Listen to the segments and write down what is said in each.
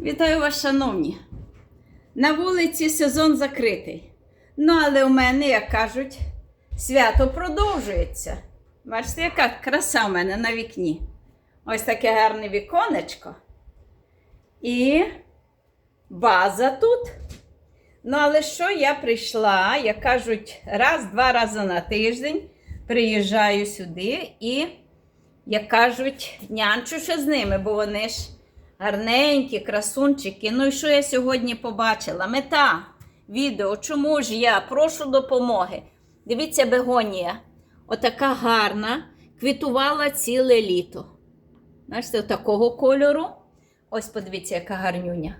Вітаю вас, шановні. На вулиці сезон закритий. Ну, але у мене, як кажуть, свято продовжується. Бачите, яка краса у мене на вікні. Ось таке гарне віконечко. І база тут. Ну, але що я прийшла, як кажуть, раз-два рази на тиждень приїжджаю сюди і, як кажуть, нянчу ще з ними, бо вони ж гарненькі, красунчики. Ну і що я сьогодні побачила? Мета відео. Чому ж я прошу допомоги? Дивіться, бегонія. Отака гарна, квітувала ціле літо. Бачите, такого кольору. Ось подивіться, яка гарнюня.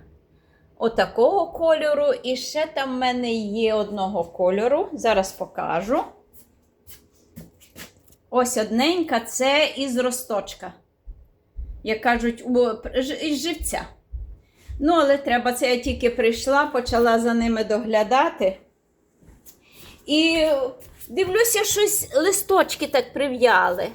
Отакого кольору. І ще там в мене є одного кольору. Зараз покажу. Ось одненька це із росточка. Як кажуть, із живця. Ну, але треба, це я тільки прийшла, почала за ними доглядати. І дивлюся, щось листочки так прив'яли.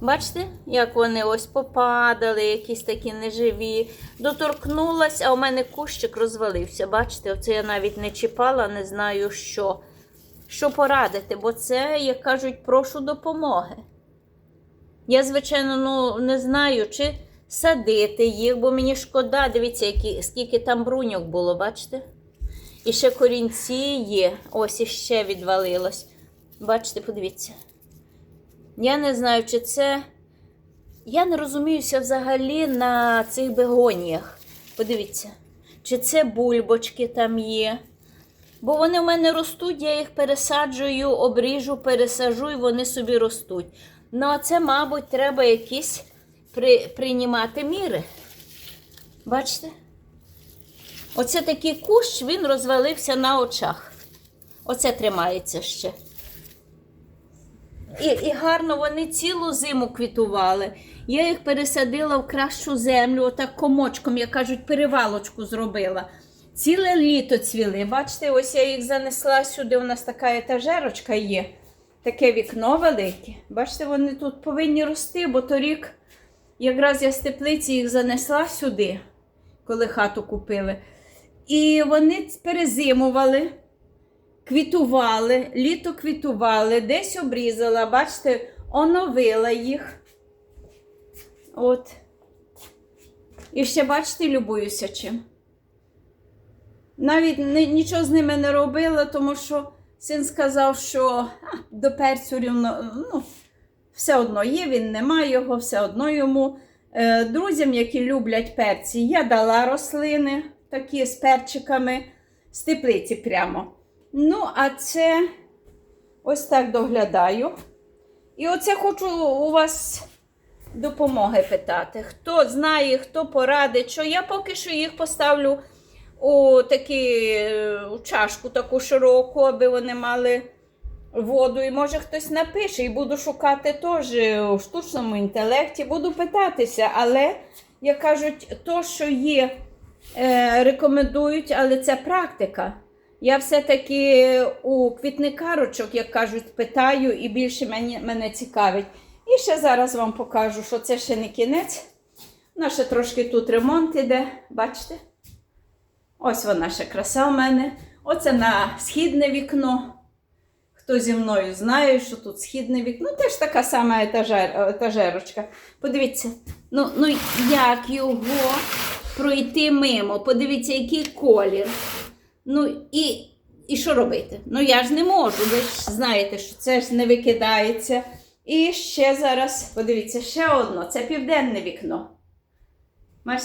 Бачите, як вони ось попадали, якісь такі неживі. Доторкнулась, а у мене кущик розвалився. Бачите, оце я навіть не чіпала, не знаю що. Що порадити, бо це, як кажуть, прошу допомоги. Я, звичайно, ну, не знаю, чи садити їх, бо мені шкода, дивіться, які, скільки там бруньок було, бачите? І ще корінці є. Ось іще відвалилось. Бачите, подивіться. Я не знаю, чи це. Я не розуміюся взагалі на цих бегоніях. Подивіться, чи це бульбочки там є. Бо вони в мене ростуть, я їх пересаджую, обріжу, пересажу і вони собі ростуть. Ну, це, мабуть, треба якісь при, приймати міри. Бачите? Оце такий кущ, він розвалився на очах. Оце тримається ще. І, і гарно вони цілу зиму квітували. Я їх пересадила в кращу землю, отак комочком, як кажуть, перевалочку зробила. Ціле літо цвіли. Бачите, ось я їх занесла сюди. У нас така етажерочка є. Таке вікно велике. Бачите, вони тут повинні рости, бо торік якраз я з теплиці їх занесла сюди, коли хату купили. І вони перезимували квітували, літо квітували, десь обрізала, бачите, оновила їх. От. І ще, бачите, любуюся чим. Навіть нічого з ними не робила, тому що син сказав, що а, до перцю рівно, ну, все одно є, він немає його, все одно йому. Е, друзям, які люблять перці, я дала рослини такі з перчиками з теплиці прямо. Ну, а це ось так доглядаю. І оце хочу у вас допомоги питати. Хто знає, хто порадить, що я поки що їх поставлю у такі, е, у чашку таку широку, аби вони мали воду. І може хтось напише, і буду шукати теж у штучному інтелекті, буду питатися, але, як кажуть, то, що є, е, рекомендують, але це практика. Я все-таки у квітникарочок, як кажуть, питаю і більше мене, мене цікавить. І ще зараз вам покажу, що це ще не кінець. Ще трошки тут ремонт іде, бачите? Ось вона ще краса у мене. Оце на східне вікно. Хто зі мною знає, що тут східне вікно, теж така сама етажер, етажерочка. Подивіться, ну, ну як його пройти мимо. Подивіться, який колір. Ну і, і що робити? Ну я ж не можу. Ви ж знаєте, що це ж не викидається. І ще зараз, подивіться, ще одно. Це південне вікно.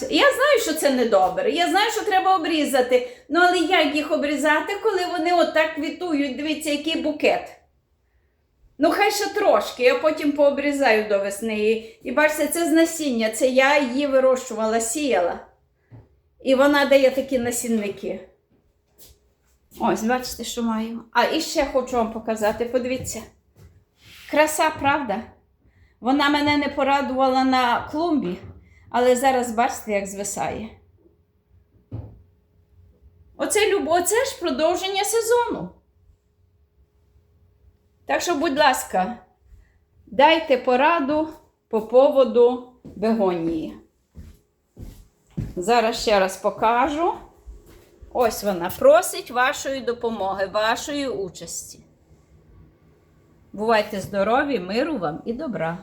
Я знаю, що це недобре. Я знаю, що треба обрізати. Ну, але як їх обрізати, коли вони отак квітують? Дивіться, який букет. Ну, хай ще трошки, я потім пообрізаю до весни. І, і бачите, це з насіння. Це я її вирощувала, сіяла. І вона дає такі насінники. Ось, бачите, що маю. А і ще хочу вам показати, подивіться. Краса, правда? Вона мене не порадувала на клумбі, але зараз бачите, як звисає. Оце любов, це ж продовження сезону. Так що, будь ласка, дайте пораду по поводу бегонії. Зараз ще раз покажу. Ось вона просить вашої допомоги, вашої участі. Бувайте здорові, миру вам і добра.